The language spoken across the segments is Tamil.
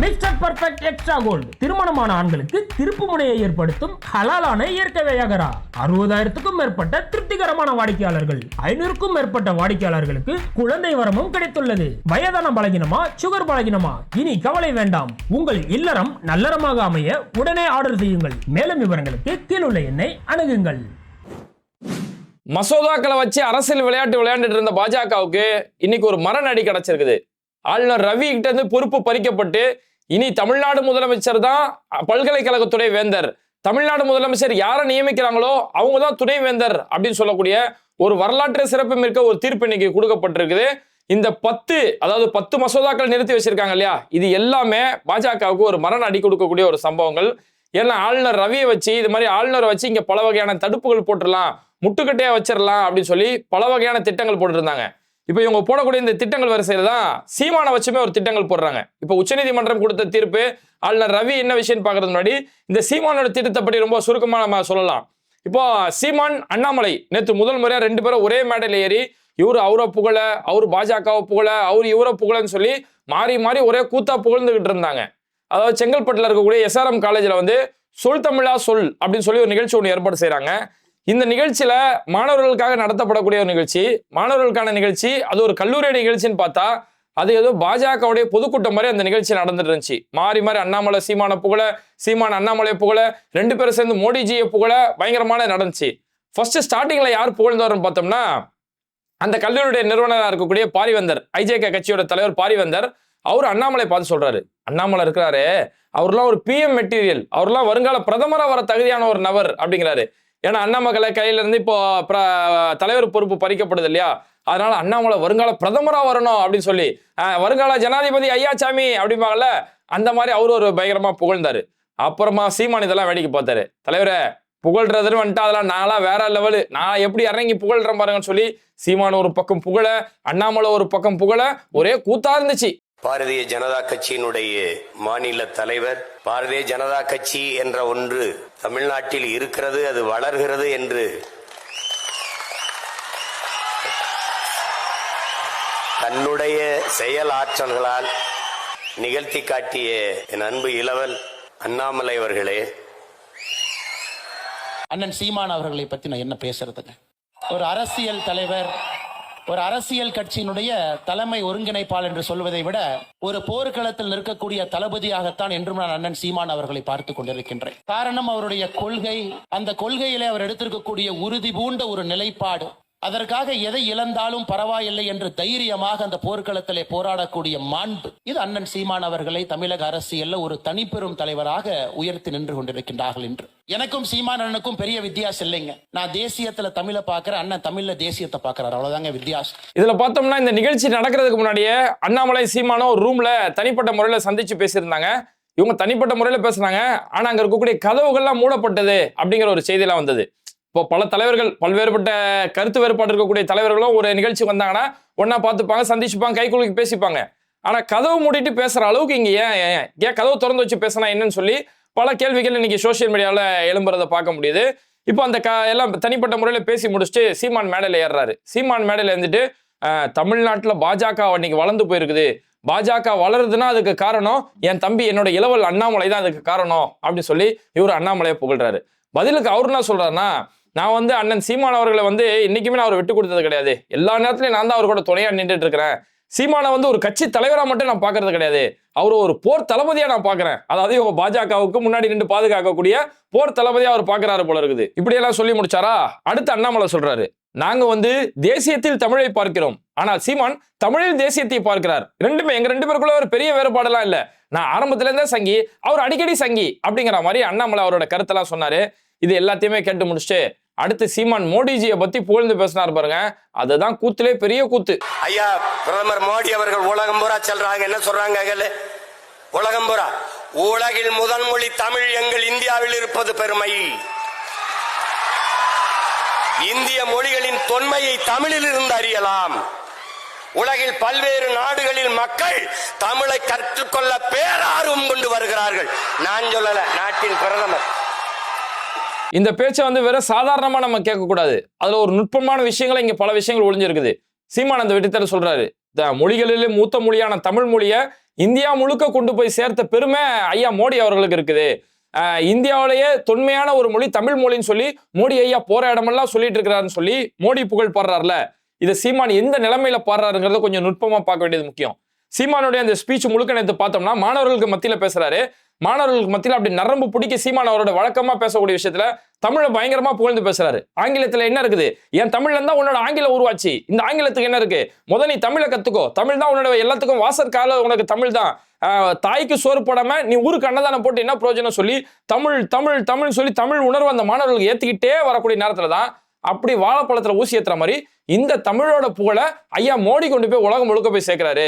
Mister perfect extra gold. திருமணமான ஆண்களுக்கு திருப்பு முனையை ஏற்படுத்தும் ஹலாலான இயற்கை வையகரா. அறுபதாயிரத்துக்கும் மேற்பட்ட திருப்திகரமான வாடிக்கையாளர்கள். ஐநூறுக்கும் மேற்பட்ட வாடிக்கையாளர்களுக்கு குழந்தை வரமும் கிடைத்துள்ளது. வயதான பலகினமா சுகர் பலகினமா? இனி கவலை வேண்டாம். உங்கள் இல்லறம் நல்லறமாக அமைய உடனே ஆர்டர் செய்யுங்கள். மேலும் விவரங்களுக்கு கீழுள்ள எண்ணை அணுகுங்கள். மசோதாக்களை வச்சு அரசியல் விளையாட்டு விளையாண்டுட்டு இருந்த பாஜகவுக்கு இன்னைக்கு ஒரு மரணடி கிடைச்சிருக்குது. ஆளுநர் ரவி கிட்ட இருந்து பொறுப்பு பறிக்கப்பட்டு இனி தமிழ்நாடு முதலமைச்சர் தான் பல்கலைக்கழக துணை வேந்தர். தமிழ்நாடு முதலமைச்சர் யாரை நியமிக்கிறாங்களோ அவங்க தான் துணை வேந்தர் அப்படின்னு சொல்லக்கூடிய ஒரு வரலாற்று சிறப்பு மிக்க ஒரு தீர்ப்பு இன்னைக்கு கொடுக்கப்பட்டிருக்குது. இந்த பத்து அதாவது பத்து மசோதாக்கள் நிறுத்தி வச்சிருக்காங்க இல்லையா? இது எல்லாமே பாஜகவுக்கு ஒரு மரண அடி கொடுக்கக்கூடிய ஒரு சம்பவங்கள். ஏன்னா ஆளுநர் ரவியை வச்சு இது மாதிரி ஆளுநரை வச்சு இங்க பல வகையான தடுப்புகள் போட்டுடலாம் முட்டுக்கட்டையா வச்சிடலாம் அப்படின்னு சொல்லி பல வகையான திட்டங்கள் போட்டுருந்தாங்க. இப்போ இவங்க போடக்கூடிய இந்த திட்டங்கள் வரிசையில் தான் சீமானை வச்சுமே ஒரு திட்டங்கள் போடுறாங்க. இப்போ உச்சநீதிமன்றம் கொடுத்த தீர்ப்பு ஆளுநர் ரவி என்ன விஷயம்னு பார்க்கறது முன்னாடி இந்த சீமானோட திட்டத்தை பற்றி ரொம்ப சுருக்கமாக நம்ம சொல்லலாம். இப்போ சீமான் அண்ணாமலை நேற்று முதல் முறையாக ரெண்டு பேரும் ஒரே மேடையில் ஏறி இவர் அவரை புகழ அவர் பாஜகவை புகழ அவர் இவரை புகழன்னு சொல்லி மாறி மாறி ஒரே கூத்தா புகழ்ந்துகிட்டு இருந்தாங்க. அதாவது செங்கல்பட்டில் இருக்கக்கூடிய எஸ்ஆர்எம் காலேஜில் வந்து சொல் தமிழா சொல் அப்படின்னு சொல்லி ஒரு நிகழ்ச்சி ஒன்று ஏற்பாடு செய்கிறாங்க இந்த நிகழ்ச்சியில மாணவர்களுக்காக நடத்தப்படக்கூடிய ஒரு நிகழ்ச்சி மாணவர்களுக்கான நிகழ்ச்சி அது ஒரு கல்லூரி நிகழ்ச்சின்னு பார்த்தா அது ஏதோ பாஜகவுடைய பொதுக்கூட்டம் மாதிரி அந்த நிகழ்ச்சி நடந்துட்டு இருந்துச்சு. மாறி மாறி அண்ணாமலை சீமான புகழ சீமான அண்ணாமலை புகழ ரெண்டு பேரும் சேர்ந்து மோடிஜியை புகழ பயங்கரமான நடந்துச்சு. ஃபர்ஸ்ட் ஸ்டார்டிங்ல யார் புகழ்ந்தவர்னு பார்த்தோம்னா அந்த கல்லூரியுடைய நிறுவனராக இருக்கக்கூடிய பாரிவந்தர் ஐஜேகே கட்சியோட தலைவர் பாரிவந்தர் அவர் அண்ணாமலை பார்த்து சொல்றாரு. அண்ணாமலை இருக்கிறாரு அவர்லாம் ஒரு பிஎம் மெட்டீரியல் அவர்லாம் வருங்கால பிரதமராக வர தகுதியான ஒரு நபர் அப்படிங்கிறாரு. ஏன்னா அண்ணாமலை கையில இருந்து இப்போ தலைவர் பொறுப்பு பறிக்கப்படுது இல்லையா? அதனால அண்ணாமலை வருங்கால பிரதமரா வரணும் அப்படின்னு சொல்லி வருங்கால ஜனாதிபதி ஐயாச்சாமி அப்படிம்பாங்கல்ல அந்த மாதிரி அவர் ஒரு பயங்கரமா புகழ்ந்தாரு. அப்புறமா சீமான் இதெல்லாம் வேடிக்கை பார்த்தாரு. தலைவரே புகழ்றதுன்னு வந்துட்டு அதெல்லாம் நான்லாம் வேற லெவலு. நான் எப்படி இறங்கி புகழ்றேன் பாருங்கன்னு சொல்லி சீமான ஒரு பக்கம் புகழ அண்ணாமலை ஒரு பக்கம் புகழ ஒரே கூத்தா இருந்துச்சு. பாரதிய ஜனதா கட்சியினுடைய மாநில தலைவர். பாரதிய ஜனதா கட்சி என்ற ஒன்று தமிழ்நாட்டில் இருக்கிறது அது வளர்கிறது என்று. தன்னுடைய செயல் ஆற்றல்களால் நிகழ்த்தி காட்டிய என் அன்பு இளவல் அண்ணாமலை அவர்களே. அண்ணன் சீமான் அவர்களை பத்தி நான் என்ன பேசுறதுங்க? ஒரு அரசியல் தலைவர் ஒரு அரசியல் கட்சியினுடைய தலைமை ஒருங்கிணைப்பாளர் என்று சொல்வதை விட ஒரு போர்க்களத்தில் நிற்கக்கூடிய தளபதியாகத்தான் என்றும் நான் அண்ணன் சீமான் அவர்களை பார்த்து கொண்டிருக்கின்றேன். காரணம் அவருடைய கொள்கை அந்த கொள்கையிலே அவர் எடுத்திருக்கக்கூடிய உறுதி பூண்ட ஒரு நிலைப்பாடு. அதற்காக எதை இழந்தாலும் பரவாயில்லை என்று தைரியமாக அந்த போர்க்களத்திலே போராடக்கூடிய மாண்பு. இது அண்ணன் சீமான் அவர்களை தமிழக அரசியல்ல ஒரு தனிப்பெரும் தலைவராக உயர்த்தி நின்று கொண்டிருக்கின்றார்கள் என்று எனக்கும் சீமான் அண்ணனுக்கும் பெரிய வித்தியாசம் இல்லைங்க. நான் தேசியத்துல தமிழை பார்க்கிறேன் அண்ணன் தமிழ்ல தேசியத்தை பாக்குறாரு அவ்வளவுதாங்க வித்தியாசம். இதுல பார்த்தோம்னா இந்த நிகழ்ச்சி நடக்கிறதுக்கு முன்னாடியே அண்ணாமலை சீமானோ ரூம்ல தனிப்பட்ட முறையில சந்திச்சு பேசியிருந்தாங்க. இவங்க தனிப்பட்ட முறையில பேசுனாங்க. ஆனா அங்க இருக்கக்கூடிய கதவுகள்லாம் மூடப்பட்டது அப்படிங்கிற ஒரு செய்தியெல்லாம் வந்தது. இப்போ பல தலைவர்கள் பல்வேறுபட்ட கருத்து வேறுபாடு இருக்கக்கூடிய தலைவர்களும் ஒரு நிகழ்ச்சி வந்தாங்கன்னா ஒன்றா பார்த்துப்பாங்க சந்திச்சுப்பாங்க கைக்குழுக்கு பேசிப்பாங்க. ஆனா கதவு மூடிட்டு பேசுற அளவுக்கு இங்க ஏன் ஏன் ஏன்? கதவு திறந்து வச்சு பேசினா என்னன்னு சொல்லி பல கேள்விகள் இன்னைக்கு சோஷியல் மீடியாவில் எழும்புறதை பார்க்க முடியுது. இப்போ அந்த க எல்லாம் தனிப்பட்ட முறையில் பேசி முடிச்சுட்டு சீமான் மேடையில் ஏறுறாரு. சீமான் மேடையில் இருந்துட்டு தமிழ்நாட்டில் பாஜக இன்னைக்கு வளர்ந்து போயிருக்குது. பாஜக வளருதுன்னா அதுக்கு காரணம் என் தம்பி என்னோட இளவல் அண்ணாமலை தான் அதுக்கு காரணம். அப்படின்னு சொல்லி இவர் அண்ணாமலையை புகழ்றாரு. பதிலுக்கு அவர் என்ன சொல்றாருன்னா நான் வந்து அண்ணன் சீமான் அவர்களை வந்து இன்னைக்குமே நான் அவர் விட்டு கொடுத்தது கிடையாது. எல்லா நேரத்துலையும் நான் தான் அவர் கூட துணையா நின்றுட்டு இருக்கிறேன். சீமானை வந்து ஒரு கட்சி தலைவராக மட்டும் நான் பார்க்கறது கிடையாது. அவர் ஒரு போர் தளபதியா நான் பார்க்குறேன். அதாவது இவங்க பாஜகவுக்கு முன்னாடி நின்று பாதுகாக்கக்கூடிய போர் தளபதியா அவர் பார்க்கறாரு போல இருக்குது. இப்படியெல்லாம் சொல்லி முடிச்சாரா? அடுத்து அண்ணாமலை சொல்றாரு. நாங்க வந்து தேசியத்தில் தமிழை பார்க்கிறோம். ஆனால் சீமான் தமிழில் தேசியத்தை பார்க்கிறார். ரெண்டுமே எங்க ரெண்டு பேருக்குள்ள ஒரு பெரிய வேறுபாடெல்லாம் இல்ல. நான் ஆரம்பத்துல இருந்தே சங்கி அவர் அடிக்கடி சங்கி அப்படிங்கிற மாதிரி அண்ணாமலை அவரோட கருத்தெல்லாம் சொன்னாரு. இது எல்லாத்தையுமே கேட்டு முடிச்சுட்டு அடுத்து சீமான் மோடிஜியை பத்தி புகழ்ந்து பேசினார் பாருங்க. அதுதான் கூத்துலே பெரிய கூத்து. ஐயா பிரதமர் மோடி அவர்கள் உலகம் பூரா செல்றாங்க. என்ன சொல்றாங்க உலகம் பூரா. உலகில் முதல் மொழி தமிழ் எங்கள் இந்தியாவில் இருப்பது பெருமை. இந்திய மொழிகளின் தொன்மையை தமிழில் இருந்து அறியலாம். உலகில் பல்வேறு நாடுகளில் மக்கள் தமிழை கற்றுக்கொள்ள பேரார்வம் கொண்டு வருகிறார்கள். நான் சொல்லல நாட்டின் பிரதமர். இந்த பேச்சை வந்து வெறும் சாதாரணமா நம்ம கேட்கக்கூடாது. அதுல ஒரு நுட்பமான விஷயங்களை இங்க பல விஷயங்கள் ஒளிஞ்சிருக்குது. சீமான் அந்த வெட்டித்தர சொல்றாரு த- மொழிகளிலே மூத்த மொழியான தமிழ் மொழியை இந்தியா முழுக்க கொண்டு போய் சேர்த்த பெருமை ஐயா மோடி அவர்களுக்கு இருக்குது. இந்தியாவிலேயே தொன்மையான ஒரு மொழி தமிழ் மொழின்னு சொல்லி மோடி ஐயா போற இடமெல்லாம் சொல்லிட்டு இருக்கிறாருன்னு சொல்லி மோடி புகழ் பாடுறாருல. இதை சீமான் எந்த நிலைமையில பாடுறாருங்கிறத கொஞ்சம் நுட்பமா பார்க்க வேண்டியது முக்கியம். சீமானுடைய அந்த ஸ்பீச் முழுக்க நேற்று பார்த்தோம்னா மாணவர்களுக்கு மத்தியில பேசுறாரு. மாணவர்களுக்கு மத்தியில் அப்படி நரம்பு பிடிக்க சீமான் அவரோட வழக்கமா பேசக்கூடிய விஷயத்துல தமிழை பயங்கரமா புகழ்ந்து பேசுறாரு. ஆங்கிலத்துல என்ன இருக்குது? என் தமிழ்ல இருந்தா உன்னோட ஆங்கிலம் உருவாச்சு. இந்த ஆங்கிலத்துக்கு என்ன இருக்கு? முத நீ தமிழை கத்துக்கோ. தமிழ் தான் உன்னோட எல்லாத்துக்கும் வாசற்கால உனக்கு தமிழ் தான். தாய்க்கு சோறு போடாம நீ ஊருக்கு அன்னதானம் போட்டு என்ன பிரயோஜனம் சொல்லி தமிழ் தமிழ் தமிழ் சொல்லி தமிழ் உணர்வு அந்த மாணவர்களுக்கு ஏத்துக்கிட்டே வரக்கூடிய நேரத்துல தான் அப்படி வாழைப்பழத்துல ஊசி ஏத்துற மாதிரி இந்த தமிழோட புகழை ஐயா மோடி கொண்டு போய் உலகம் முழுக்க போய் சேர்க்கிறாரு.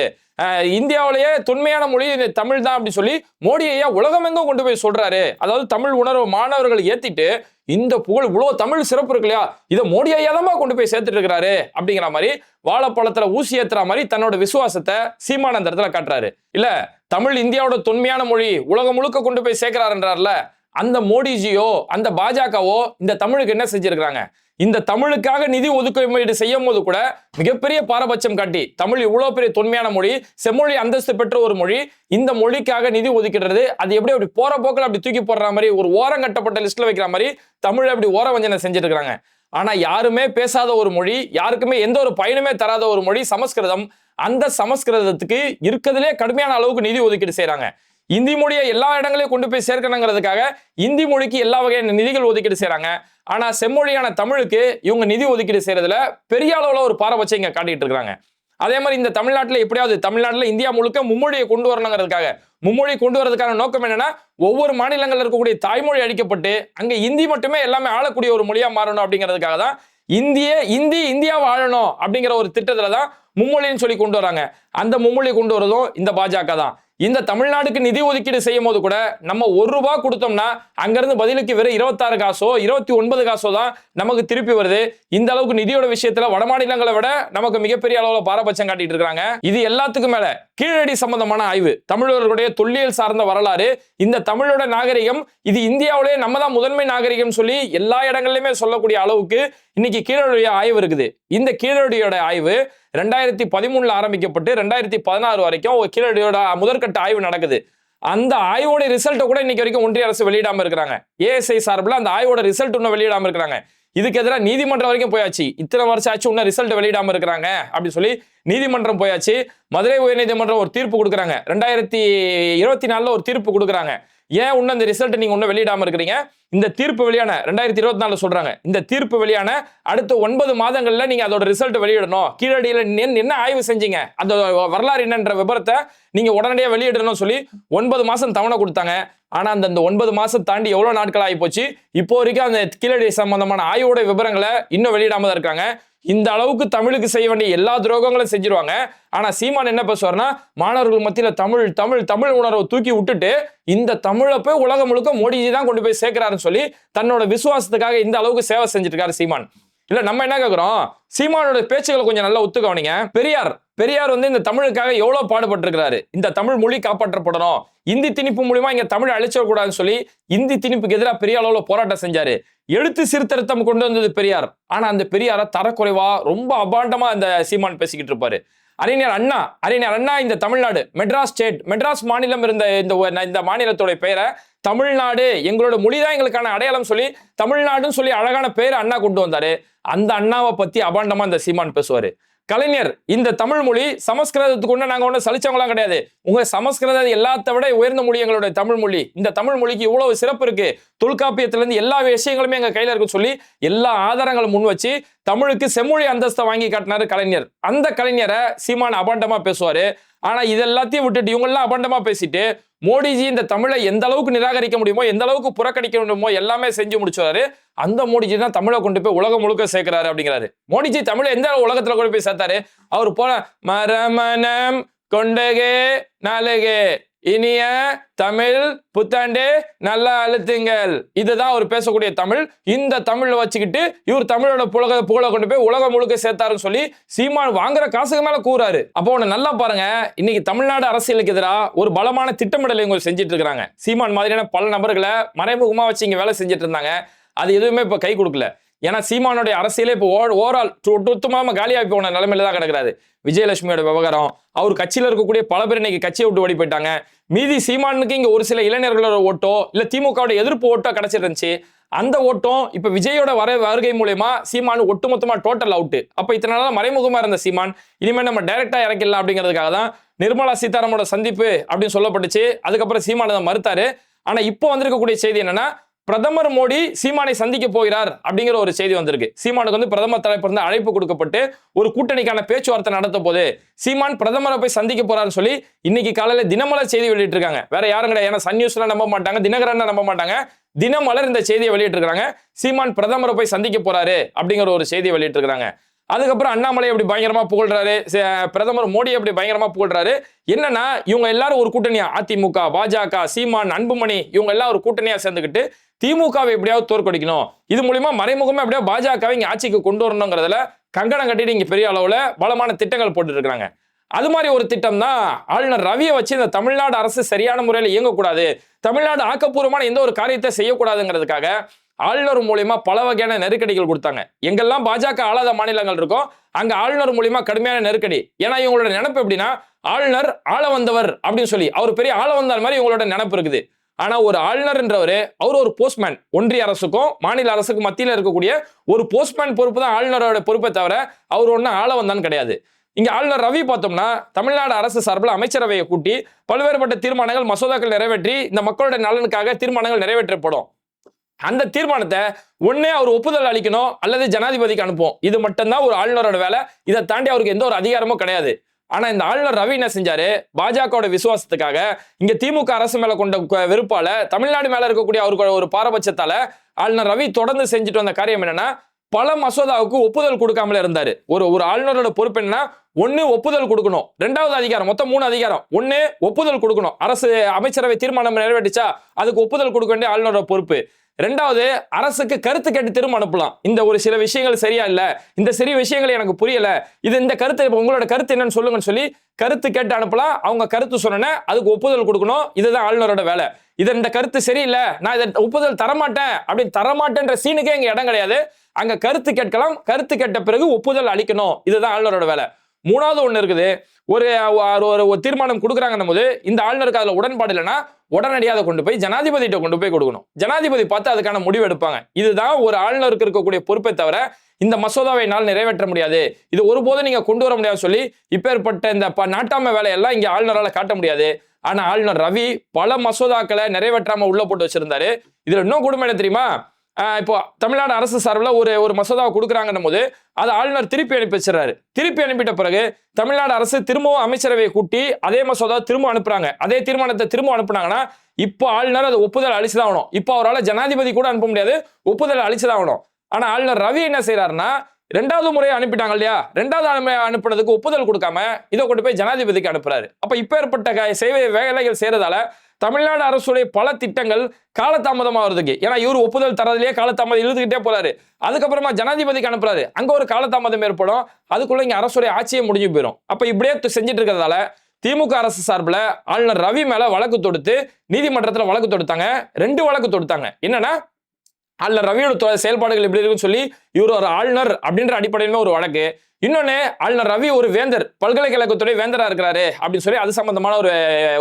இந்தியாவிலேயே தொன்மையான மொழி இந்த தமிழ் தான் அப்படி சொல்லி மோடி உலகமெங்கும் கொண்டு போய் சொல்றாரு. அதாவது தமிழ் உணர்வு மாணவர்கள் ஏத்திட்டு இந்த புகழ் இவ்வளவு தமிழ் சிறப்பு இருக்கு இல்லையா? இதை மோடி ஐயா கொண்டு போய் சேர்த்துட்டு இருக்கிறாரு அப்படிங்கிற மாதிரி வாழைப்பழத்துல ஊசி ஏத்துற மாதிரி தன்னோட விசுவாசத்தை சீமான அந்த இடத்துல காட்டுறாரு. இல்ல தமிழ் இந்தியாவோட தொன்மையான மொழி உலகம் முழுக்க கொண்டு போய் சேர்க்கிறாருன்றார்ல அந்த மோடிஜியோ அந்த பாஜகவோ இந்த தமிழுக்கு என்ன செஞ்சிருக்கிறாங்க? இந்த தமிழுக்காக நிதி ஒதுக்கீடு செய்யும் போது கூட மிகப்பெரிய பாரபட்சம் காட்டி தமிழ் இவ்வளவு பெரிய தொன்மையான மொழி செம்மொழி அந்தஸ்து பெற்ற ஒரு மொழி இந்த மொழிக்காக நிதி ஒதுக்கிடுறது அது எப்படி அப்படி போற போக்கில் அப்படி தூக்கி போடுற மாதிரி ஒரு ஓரம் கட்டப்பட்ட லிஸ்ட்ல வைக்கிற மாதிரி தமிழை அப்படி ஓர வஞ்சனை செஞ்சுட்டு இருக்கிறாங்க ஆனா யாருமே பேசாத ஒரு மொழி யாருக்குமே எந்த ஒரு பயனுமே தராத ஒரு மொழி சமஸ்கிருதம் அந்த சமஸ்கிருதத்துக்கு இருக்கிறதுலே கடுமையான அளவுக்கு நிதி ஒதுக்கீடு செய்யறாங்க இந்தி மொழியை எல்லா இடங்களையும் கொண்டு போய் சேர்க்கணுங்கிறதுக்காக இந்தி மொழிக்கு எல்லா வகையான நிதிகள் ஒதுக்கீடு செய்யறாங்க ஆனா செம்மொழியான தமிழுக்கு இவங்க நிதி ஒதுக்கீடு செய்யறதுல பெரிய அளவுல ஒரு பாரபட்சம் இங்க காட்டிட்டு இருக்காங்க. அதே மாதிரி இந்த தமிழ்நாட்டில் எப்படியாவது தமிழ்நாட்டில் இந்தியா முழுக்க மும்மொழியை கொண்டு வரணுங்கிறதுக்காக மும்மொழி கொண்டு வரதுக்கான நோக்கம் என்னன்னா ஒவ்வொரு மாநிலங்கள்ல இருக்கக்கூடிய தாய்மொழி அழிக்கப்பட்டு அங்க இந்தி மட்டுமே எல்லாமே ஆளக்கூடிய ஒரு மொழியா மாறணும் அப்படிங்கிறதுக்காக தான் இந்திய இந்தி இந்தியா வாழணும் அப்படிங்கிற ஒரு திட்டத்தில் தான் மும்மொழின்னு சொல்லி கொண்டு வராங்க. அந்த மும்மொழி கொண்டு வரதும் இந்த பாஜக தான். இந்த தமிழ்நாடுக்கு நிதி ஒதுக்கீடு செய்யும் போது கூட நம்ம ஒரு ரூபா கொடுத்தோம்னா அங்கிருந்து பதிலுக்கு வெறும் இருபத்தாறு காசோ இருபத்தி ஒன்பது காசோ தான் நமக்கு திருப்பி வருது. இந்த அளவுக்கு நிதியோட விஷயத்துல வட மாநிலங்களை விட நமக்கு மிகப்பெரிய அளவுல பாரபட்சம் காட்டிட்டு இருக்காங்க. இது எல்லாத்துக்கும் மேல கீழடி சம்பந்தமான ஆய்வு. தமிழர்களுடைய தொல்லியல் சார்ந்த வரலாறு. இந்த தமிழோட நாகரிகம் இது இந்தியாவிலேயே நம்ம தான் முதன்மை நாகரிகம் சொல்லி எல்லா இடங்கள்லையுமே சொல்லக்கூடிய அளவுக்கு இன்னைக்கு கீழடிய ஆய்வு இருக்குது. இந்த கீழடியோட ஆய்வு ரெண்டாயிரத்தி பதிமூணுல ஆரம்பிக்கப்பட்டு ரெண்டாயிரத்தி பதினாறு வரைக்கும் ஒரு கீழடியோட முதற்கட்ட ஆய்வு நடக்குது. அந்த ஆய்வோட ரிசல்ட்டை கூட இன்னைக்கு வரைக்கும் ஒன்றிய அரசு வெளியிடாம இருக்கிறாங்க. ஏஎஸ்ஐ சார்பில் அந்த ஆய்வோட ரிசல்ட் இன்னும் வெளியிடாம இருக்கிறாங்க. இதுக்கு எதிராக நீதிமன்றம் வரைக்கும் போயாச்சு. இத்தனை வருஷம் ஆச்சு இன்னும் ரிசல்ட் வெளியிடாம இருக்கிறாங்க அப்படின்னு சொல்லி நீதிமன்றம் போயாச்சு. மதுரை உயர்நீதிமன்றம் ஒரு தீர்ப்பு கொடுக்குறாங்க. ரெண்டாயிரத்தி இருபத்தி நாலுல ஒரு தீர்ப்பு கொடுக்குறாங்க. ஏன் இன்னும் இந்த ரிசல்ட் நீங்க இன்னும் வெளியிடாம இருக்கிறீங்க? இந்த தீர்ப்பு வெளியான ரெண்டாயிரத்தி இருபத்தி நாலு சொல்றாங்க. இந்த தீர்ப்பு வெளியான அடுத்த ஒன்பது மாதங்கள்ல நீங்க அதோட ரிசல்ட் வெளியிடணும். கீழடியில் என்ன- என்ன ஆய்வு செஞ்சீங்க. அந்த வரலாறு என்னன்ற விபரத்தை நீங்க உடனடியாக வெளியிடணும்னு சொல்லி ஒன்பது மாசம் தவணை கொடுத்தாங்க. ஆனா அந்த அந்த ஒன்பது மாசம் தாண்டி எவ்வளவு நாட்கள் ஆகி போச்சு இப்போ வரைக்கும் அந்த கீழடி சம்பந்தமான ஆய்வோட விவரங்களை இன்னும் வெளியிடாம தான் இருக்காங்க. இந்த அளவுக்கு தமிழுக்கு செய்ய வேண்டிய எல்லா துரோகங்களும் செஞ்சிருவாங்க. ஆனா சீமான் என்ன பேசுவார்னா மாணவர்கள் மத்தியில தமிழ் தமிழ் தமிழ் உணர்வை தூக்கி விட்டுட்டு இந்த தமிழை போய் உலகம் முழுக்க மோடிஜி தான் கொண்டு போய் சேர்க்கிறாருன்னு சொல்லி தன்னோட விசுவாசத்துக்காக இந்த அளவுக்கு சேவை செஞ்சிருக்காரு சீமான். இல்ல நம்ம என்ன கேக்குறோம்? சீமானோட பேச்சுகளை கொஞ்சம் நல்லா ஒத்து கவனிங்க பெரியார் பெரியார் வந்து இந்த தமிழுக்காக எவ்வளோ பாடுபட்டிருக்கிறாரு? இந்த தமிழ் மொழி காப்பாற்றப்படணும். இந்தி திணிப்பு மூலியமா இங்க தமிழ் அழிச்சிடக்கூடாதுன்னு சொல்லி இந்தி திணிப்புக்கு எதிராக பெரிய அளவில் போராட்டம் செஞ்சாரு. எழுத்து சீர்திருத்தம் கொண்டு வந்தது பெரியார். ஆனா அந்த பெரியாரை தரக்குறைவா ரொம்ப அபாண்டமா அந்த சீமான் பேசிக்கிட்டு இருப்பாரு. அறிஞர் அண்ணா அறிஞர் அண்ணா இந்த தமிழ்நாடு மெட்ராஸ் ஸ்டேட் மெட்ராஸ் மாநிலம் இருந்த இந்த இந்த மாநிலத்தோட பெயரை தமிழ்நாடு எங்களோட மொழி தான் எங்களுக்கான அடையாளம் சொல்லி தமிழ்நாடுன்னு சொல்லி அழகான பேர் அண்ணா கொண்டு வந்தாரு. அந்த அண்ணாவை பத்தி அபாண்டமா இந்த சீமான் பேசுவாரு. கலைஞர் இந்த தமிழ் மொழி சமஸ்கிருதத்துக்கு ஒண்ணு நாங்கள் ஒன்றும் சலிச்சவங்களாம் கிடையாது. உங்க சமஸ்கிருதம் எல்லாத்த விட உயர்ந்த மொழி எங்களுடைய தமிழ் மொழி. இந்த தமிழ் மொழிக்கு இவ்வளவு சிறப்பு இருக்கு. தொல்காப்பியத்திலேருந்து எல்லா விஷயங்களுமே எங்கள் கையில் இருக்குன்னு சொல்லி எல்லா ஆதாரங்களும் முன் வச்சு தமிழுக்கு செம்மொழி அந்தஸ்தை வாங்கி காட்டினார் கலைஞர். அந்த கலைஞரை சீமான் அபாண்டமாக பேசுவார். ஆனா இது எல்லாத்தையும் விட்டுட்டு இவங்கெல்லாம் அபண்டமாக பேசிட்டு மோடிஜி இந்த தமிழை எந்த அளவுக்கு நிராகரிக்க முடியுமோ எந்த அளவுக்கு புறக்கணிக்க முடியுமோ எல்லாமே செஞ்சு முடிச்சாரு அந்த மோடிஜி தான் தமிழை கொண்டு போய் உலகம் முழுக்க சேர்க்கிறாரு அப்படிங்கிறாரு. மோடிஜி தமிழை எந்த உலகத்துல கொண்டு போய் சேர்த்தாரு? அவர் போன மரமணம் கொண்டகே நாளகே. இனிய தமிழ் புத்தாண்டு நல்ல அழுத்துங்கள். இதுதான் அவர் பேசக்கூடிய தமிழ். இந்த தமிழை வச்சுக்கிட்டு இவர் தமிழோட புலக புகழை கொண்டு போய் உலகம் முழுக்க சேர்த்தாருன்னு சொல்லி சீமான் வாங்குற காசுக்கு மேல கூறாரு. அப்போ ஒன்று நல்லா பாருங்க. இன்னைக்கு தமிழ்நாடு அரசியலுக்கு எதிராக ஒரு பலமான திட்டமிடலை இவங்க செஞ்சுட்டு இருக்கிறாங்க. சீமான் மாதிரியான பல நபர்களை மறைமுகமா வச்சு இங்க வேலை செஞ்சுட்டு இருந்தாங்க. அது எதுவுமே இப்ப கை கொடுக்கல. ஏன்னா சீமானுடைய அரசியலே இப்போ ஓவரால் ஒட்டுமொத்தமாக காலியாகி போன நிலைமையில தான் கிடக்கிறாரு. விஜயலட்சுமியோட விவகாரம் அவர் கட்சியில் இருக்கக்கூடிய பல பேர் இன்னைக்கு கட்சியை விட்டு ஓடி போயிட்டாங்க மீதி சீமானுக்கு இங்கே ஒரு சில இளைஞர்களோட ஓட்டோ இல்லை திமுகவோட எதிர்ப்பு ஓட்டோ கிடச்சிருந்துச்சு. அந்த ஓட்டம் இப்போ விஜயோட வர வருகை மூலயமா சீமான் ஒட்டுமொத்தமாக டோட்டல் அவுட்டு அப்போ இத்தனை நாள் மறைமுகமாக இருந்த சீமான் இனிமேல் நம்ம டைரெக்டாக இறக்கலாம் அப்படிங்கிறதுக்காக தான் நிர்மலா சீதாராமனோட சந்திப்பு அப்படின்னு சொல்லப்பட்டுச்சு. அதுக்கப்புறம் சீமான் அதை மறுத்தாரு. ஆனால் இப்போ வந்திருக்கக்கூடிய செய்தி என்னன்னா பிரதமர் மோடி சீமானை சந்திக்க போகிறார் அப்படிங்கிற ஒரு செய்தி வந்திருக்கு. சீமானுக்கு வந்து பிரதமர் தலைப்பிருந்து இருந்து அழைப்பு கொடுக்கப்பட்டு ஒரு கூட்டணிக்கான பேச்சுவார்த்தை நடத்த போது சீமான் பிரதமரை போய் சந்திக்க போறாருன்னு சொல்லி இன்னைக்கு காலையில தினமலர் செய்தி வெளியிட்டு இருக்காங்க வேற யாரும் கிடையாது. ஏன்னா சன் நியூஸ்ல நம்ப மாட்டாங்க. தினகரன் நம்ப மாட்டாங்க. தினமலர் இந்த செய்தியை வெளியிட்டு இருக்காங்க சீமான் பிரதமரை போய் சந்திக்க போறாரு அப்படிங்கிற ஒரு செய்தியை வெளியிட்டு இருக்காங்க அதுக்கப்புறம் அண்ணாமலை அப்படி பயங்கரமா புகழ்றாரு. சே- பிரதமர் மோடி அப்படி பயங்கரமா புகழ்றாரு. என்னன்னா இவங்க எல்லாரும் ஒரு கூட்டணியா? அதிமுக பாஜக சீமான் அன்புமணி இவங்க எல்லாம் ஒரு கூட்டணியா சேர்ந்துக்கிட்டு திமுகவை எப்படியாவது தோற்கடிக்கணும். இது மூலியமா மறைமுகமா எப்படியா பாஜகவை இங்க ஆட்சிக்கு கொண்டு வரணுங்கிறதுல கங்கணம் கட்டிட்டு இங்க பெரிய அளவுல பலமான திட்டங்கள் போட்டு அது மாதிரி ஒரு திட்டம் தான் ஆளுநர் ரவியை வச்சு இந்த தமிழ்நாடு அரசு சரியான முறையில் இயங்கக்கூடாது. தமிழ்நாடு ஆக்கப்பூர்வமான எந்த ஒரு காரியத்தை செய்யக்கூடாதுங்கிறதுக்காக ஆளுநர் மூலியமா பல வகையான நெருக்கடிகள் கொடுத்தாங்க. எங்கெல்லாம் பாஜக ஆளாத மாநிலங்கள் இருக்கோ அங்க ஆளுநர் மூலியமா கடுமையான நெருக்கடி. ஏன்னா இவங்களோட நினைப்பு எப்படின்னா ஆளுநர் ஆள வந்தவர் அப்படின்னு சொல்லி அவர் பெரிய ஆள வந்தார் மாதிரி இவங்களோட நினைப்பு இருக்குது. ஆனா ஒரு ஆளுநர்ன்றவர் அவர் ஒரு போஸ்ட்மேன் ஒன்றிய அரசுக்கும் மாநில அரசுக்கும் மத்தியில் இருக்கக்கூடிய ஒரு போஸ்ட்மேன் பொறுப்பு தான் ஆளுநரோட பொறுப்பை தவிர அவர் ஒன்றும் ஆள வந்தான்னு கிடையாது. இங்க ஆளுநர் ரவி பார்த்தோம்னா தமிழ்நாடு அரசு சார்பில் அமைச்சரவையை கூட்டி பல்வேறுபட்ட தீர்மானங்கள் மசோதாக்கள் நிறைவேற்றி இந்த மக்களுடைய நலனுக்காக தீர்மானங்கள் நிறைவேற்றப்படும். அந்த தீர்மானத்தை ஒண்ணே அவர் ஒப்புதல் அளிக்கணும் அல்லது ஜனாதிபதிக்கு அனுப்புவோம். இது மட்டும்தான் ஒரு ஆளுநரோட வேலை. இதை தாண்டி அவருக்கு எந்த ஒரு அதிகாரமும் கிடையாது. ஆனா இந்த ஆளுநர் ரவி என்ன செஞ்சாரு? பாஜகவோட விசுவாசத்துக்காக இங்க திமுக அரசு மேல கொண்ட வெறுப்பால தமிழ்நாடு மேல இருக்கக்கூடிய அவருக்கு ஒரு பாரபட்சத்தால ஆளுநர் ரவி தொடர்ந்து செஞ்சுட்டு வந்த காரியம் என்னன்னா பல மசோதாவுக்கு ஒப்புதல் கொடுக்காமல இருந்தாரு. ஒரு ஒரு ஆளுநரோட பொறுப்பு என்னன்னா ஒன்னு ஒப்புதல் கொடுக்கணும். ரெண்டாவது அதிகாரம் மொத்தம் மூணு அதிகாரம். ஒன்னு ஒப்புதல் கொடுக்கணும். அரசு அமைச்சரவை தீர்மானம் நிறைவேற்றிச்சா அதுக்கு ஒப்புதல் கொடுக்க வேண்டிய ஆளுநரோட பொறுப்பு. ரெண்டாவது அரசுக்கு கருத்து கேட்டு திரும்ப அனுப்பலாம். இந்த ஒரு சில விஷயங்கள் சரியா இல்ல. இந்த சிறிய விஷயங்கள் எனக்கு புரியல. இது இந்த கருத்து உங்களோட கருத்து என்னன்னு சொல்லுங்கன்னு சொல்லி கருத்து கேட்டு அனுப்பலாம். அவங்க கருத்து சொன்னோன்னே அதுக்கு ஒப்புதல் கொடுக்கணும். இதுதான் ஆளுநரோட வேலை. இது இந்த கருத்து சரியில்லை. நான் இதை ஒப்புதல் தரமாட்டேன். அப்படின்னு தரமாட்டேன்ற சீனுக்கே இங்க இடம் கிடையாது. அங்க கருத்து கேட்கலாம். கருத்து கேட்ட பிறகு ஒப்புதல் அளிக்கணும். இதுதான் ஆளுநரோட வேலை. மூணாவது ஒண்ணு இருக்குது. ஒரு ஒரு- தீர்மானம் கொடுக்குறாங்கன்னும் போது இந்த ஆளுநருக்கு அதுல உடன்பாடு இல்லைன்னா உடனடியாக அதை கொண்டு போய் ஜனாதிபதிகிட்ட கொண்டு போய் கொடுக்கணும். ஜனாதிபதி பார்த்து அதுக்கான முடிவு எடுப்பாங்க. இதுதான் ஒரு ஆளுநருக்கு இருக்கக்கூடிய பொறுப்பை தவிர இந்த மசோதாவை என்னால் நிறைவேற்ற முடியாது. இது ஒருபோதும் நீங்க கொண்டு வர முடியாது சொல்லி இப்பேற்பட்ட இந்த ப- நாட்டாமை வேலையெல்லாம் இங்க ஆளுநரால் காட்ட முடியாது. ஆனா ஆளுநர் ரவி பல மசோதாக்களை நிறைவேற்றாம உள்ள போட்டு வச்சிருந்தாரு. இதுல இன்னும் கொடுமை என்ன தெரியுமா? இப்போ தமிழ்நாடு அரசு சார்பில் ஒரு ஒரு மசோதாவை கொடுக்குறாங்கன்னும் போது அதை ஆளுநர் திருப்பி அனுப்பி வச்சிடறாரு. திருப்பி அனுப்பிட்ட பிறகு தமிழ்நாடு அரசு திரும்பவும் அமைச்சரவையை கூட்டி அதே மசோதா திரும்ப அனுப்புறாங்க. அதே தீர்மானத்தை திரும்ப அனுப்புனாங்கன்னா இப்போ ஆளுநர் அதை ஒப்புதல் அழிச்சுதான் ஆகணும். இப்போ அவரால் ஜனாதிபதி கூட அனுப்ப முடியாது ஒப்புதல் அழிச்சுதான் ஆகணும். ஆனால் ஆளுநர் ரவி என்ன செய்யறாருன்னா ரெண்டாவது முறையை அனுப்பிட்டாங்க இல்லையா? ரெண்டாவது அனுப்ப- அனுப்புனதுக்கு ஒப்புதல் கொடுக்காம இதை கொண்டு போய் ஜனாதிபதிக்கு அனுப்புறாரு. அப்ப இப்போ ஏற்பட்ட சேவை வேலைகள் செய்யறதால தமிழ்நாடு அரசுடைய பல திட்டங்கள் காலதாமதமாக வருதுக்கு ஏன்னா இவர் ஒப்புதல் தரதுலேயே காலதாமதம் இழுத்துக்கிட்டே போறாரு. அதுக்கப்புறமா ஜனாதிபதிக்கு அனுப்புறாரு. அங்கே ஒரு காலதாமதம் ஏற்படும். அதுக்குள்ள இங்கே அரசுடைய ஆட்சியை முடிஞ்சு போயிடும் அப்போ இப்படியே செஞ்சுட்டு இருக்கிறதால திமுக அரசு சார்பில் ஆளுநர் ரவி மேலே வழக்கு தொடுத்து நீதிமன்றத்தில் வழக்கு தொடுத்தாங்க. ரெண்டு வழக்கு தொடுத்தாங்க. என்னன்னா ஆளுநர் ரவியோட செயல்பாடுகள் எப்படி இருக்குன்னு சொல்லி இவர் ஒரு ஆளுநர் அப்படின்ற அடிப்படையில் ஒரு வழக்கு. இன்னொன்னு ஆளுநர் ரவி ஒரு வேந்தர் பல்கலைக்கழகத்துடைய வேந்தரா இருக்கிறாரு அப்படின்னு சொல்லி அது சம்பந்தமான ஒரு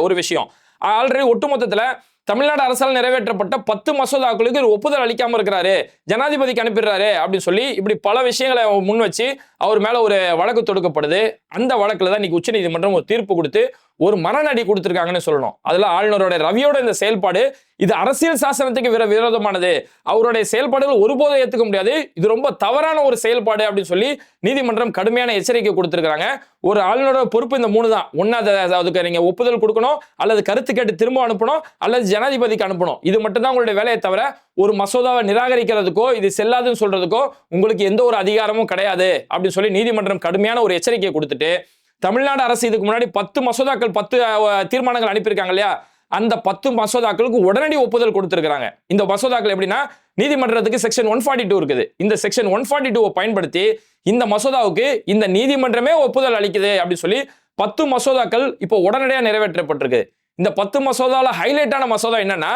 ஒரு விஷயம். ஆல்ரெடி ஒட்டுமொத்தத்தில் தமிழ்நாடு அரசால் நிறைவேற்றப்பட்ட பத்து மசோதாக்களுக்கு இவர் ஒப்புதல் அளிக்காமல் இருக்கிறாரு. ஜனாதிபதிக்கு அனுப்பிடுறாரு அப்படின்னு சொல்லி இப்படி பல விஷயங்களை முன் வச்சு அவர் மேலே ஒரு வழக்கு தொடுக்கப்படுது. அந்த வழக்கில் தான் இன்னைக்கு உச்சநீதிமன்றம் ஒரு தீர்ப்பு கொடுத்து ஒரு மரணடி கொடுத்துருக்காங்கன்னு சொல்லணும். அதில் ஆளுநரோட ரவியோட இந்த செயல்பாடு இது அரசியல் சாசனத்துக்கு விர விரோதமானது. அவருடைய செயல்பாடுகள் ஒருபோதும் ஏற்றுக்க முடியாது. இது ரொம்ப தவறான ஒரு செயல்பாடு அப்படின்னு சொல்லி நீதிமன்றம் கடுமையான எச்சரிக்கை கொடுத்துருக்காங்க ஒரு ஆளுநரோட பொறுப்பு இந்த மூணு தான். ஒன்னு அதை அதுக்கு நீங்கள் ஒப்புதல் கொடுக்கணும் அல்லது கருத்து கேட்டு திரும்ப அனுப்பணும் அல்லது ஜனாதிபதிக்கு அனுப்பணும். இது மட்டும்தான் உங்களுடைய வேலையை தவிர ஒரு மசோதாவை நிராகரிக்கிறதுக்கோ இது செல்லாதுன்னு சொல்றதுக்கோ உங்களுக்கு எந்த ஒரு அதிகாரமும் கிடையாது அப்படின்னு சொல்லி நீதிமன்றம் கடுமையான ஒரு எச்சரிக்கையை கொடுத்துட்டு தமிழ்நாடு அரசு இதுக்கு முன்னாடி பத்து மசோதாக்கள் பத்து தீர்மானங்கள் அனுப்பியிருக்காங்க இல்லையா? அந்த பத்து மசோதாக்களுக்கு உடனடி ஒப்புதல் கொடுத்துருக்காங்க இந்த மசோதாக்கள் எப்படின்னா நீதிமன்றத்துக்கு செக்ஷன் ஒன் ஃபார்ட்டி டூ இருக்குது. இந்த செக்ஷன் ஒன் ஃபார்ட்டி டூவை பயன்படுத்தி இந்த மசோதாவுக்கு இந்த நீதிமன்றமே ஒப்புதல் அளிக்குது அப்படின்னு சொல்லி பத்து மசோதாக்கள் இப்போ உடனடியாக நிறைவேற்றப்பட்டிருக்கு. இந்த பத்து மசோதாவில் ஹைலைட்டான மசோதா என்னன்னா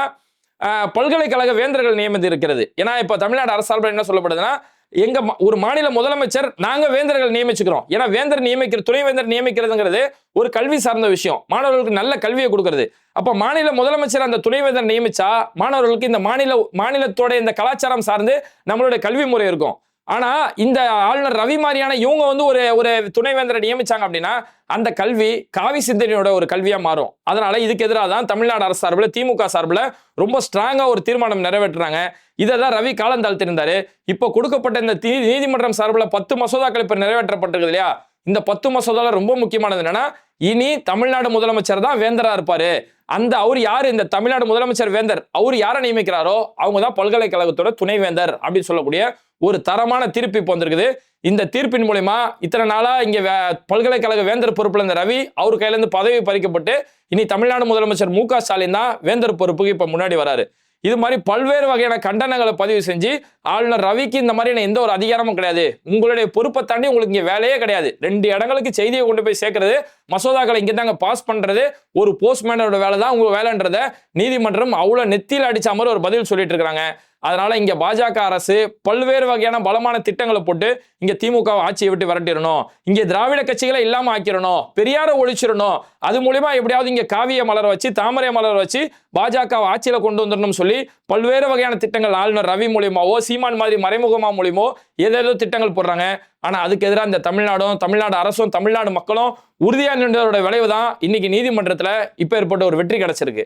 பல்கலைக்கழக வேந்தர்கள் நியமித்து இருக்கிறது ஏன்னா இப்போ தமிழ்நாடு அரசால் என்ன சொல்லப்படுதுன்னா எங்க மா- ஒரு மாநில முதலமைச்சர் நாங்க வேந்தர்கள் நியமிச்சுக்கிறோம். ஏன்னா வேந்தர் நியமிக்கிற துணைவேந்தர் நியமிக்கிறதுங்கிறது ஒரு கல்வி சார்ந்த விஷயம். மாணவர்களுக்கு நல்ல கல்வியை கொடுக்கறது. அப்ப மாநில முதலமைச்சர் அந்த துணைவேந்தர் நியமிச்சா மாணவர்களுக்கு இந்த மாநில மாநிலத்தோட இந்த கலாச்சாரம் சார்ந்து நம்மளுடைய கல்வி முறை இருக்கும். ஆனா இந்த ஆளுநர் ரவி மாதிரியான இவங்க வந்து ஒரு ஒரு துணைவேந்தரை நியமிச்சாங்க அப்படின்னா அந்த கல்வி காவி சிந்தனையோட ஒரு கல்வியா மாறும். அதனால இதுக்கு எதிராக தான் தமிழ்நாடு அரசு சார்பில் திமுக சார்பில் ரொம்ப ஸ்ட்ராங்கா ஒரு தீர்மானம் நிறைவேற்றுறாங்க. இதை தான் ரவி காலம் தாழ்த்திருந்தாரு இப்போ கொடுக்கப்பட்ட இந்த தீ- நீதிமன்றம் சார்பில் பத்து மசோதாக்கள் இப்போ நிறைவேற்றப்பட்டிருக்கு இல்லையா? இந்த பத்து மசோதாவில் ரொம்ப முக்கியமானது என்னன்னா இனி தமிழ்நாடு முதலமைச்சர் தான் வேந்தரா இருப்பாரு. அந்த அவர் யார்? இந்த தமிழ்நாடு முதலமைச்சர் வேந்தர். அவர் யாரை நியமிக்கிறாரோ அவங்க தான் பல்கலைக்கழகத்தோட துணைவேந்தர் அப்படின்னு சொல்லக்கூடிய ஒரு தரமான தீர்ப்பு இப்போ வந்திருக்குது. இந்த தீர்ப்பின் மூலயமா இத்தனை நாளாக இங்கே வே- பல்கலைக்கழக வேந்தர் பொறுப்பில் இருந்த ரவி அவர் கையிலேருந்து பதவி பறிக்கப்பட்டு இனி தமிழ்நாடு முதலமைச்சர் மு க ஸ்டாலின் தான் வேந்தர் பொறுப்புக்கு இப்போ முன்னாடி வராரு. இது மாதிரி பல்வேறு வகையான கண்டனங்களை பதிவு செஞ்சு ஆளுநர் ரவிக்கு இந்த மாதிரியான எந்த ஒரு அதிகாரமும் கிடையாது. உங்களுடைய பொறுப்பை தாண்டி உங்களுக்கு இங்கே வேலையே கிடையாது. ரெண்டு இடங்களுக்கு செய்தியை கொண்டு போய் சேர்க்கறது மசோதாக்களை இங்கே தாங்க பாஸ் பண்ணுறது ஒரு போஸ்ட்மேனோட வேலை தான் உங்கள் வேலைன்றத நீதிமன்றம் அவ்வளோ நெத்தியில் அடித்த மாதிரி ஒரு பதில் சொல்லிட்டு இருக்கிறாங்க அதனால இங்க பாஜக அரசு பல்வேறு வகையான பலமான திட்டங்களை போட்டு இங்க திமுக ஆட்சியை விட்டு விரட்டிடணும். இங்க திராவிட கட்சிகளை இல்லாம ஆக்கிடணும். பெரியார ஒழிச்சிடணும். அது மூலியமா எப்படியாவது இங்க காவிய மலர் வச்சு தாமரை மலர் வச்சு பாஜக ஆட்சியில கொண்டு வந்துடணும்னு சொல்லி பல்வேறு வகையான திட்டங்கள் ஆளுநர் ரவி மூலியமாவோ சீமான் மாதிரி மறைமுகமா மூலியமோ ஏதேதோ திட்டங்கள் போடுறாங்க. ஆனா அதுக்கு எதிராக இந்த தமிழ்நாடும் தமிழ்நாடு அரசும் தமிழ்நாடு மக்களும் உறுதியாக நின்றதோட விளைவு தான் இன்னைக்கு நீதிமன்றத்துல இப்ப ஏற்பட்ட ஒரு வெற்றி கிடைச்சிருக்கு.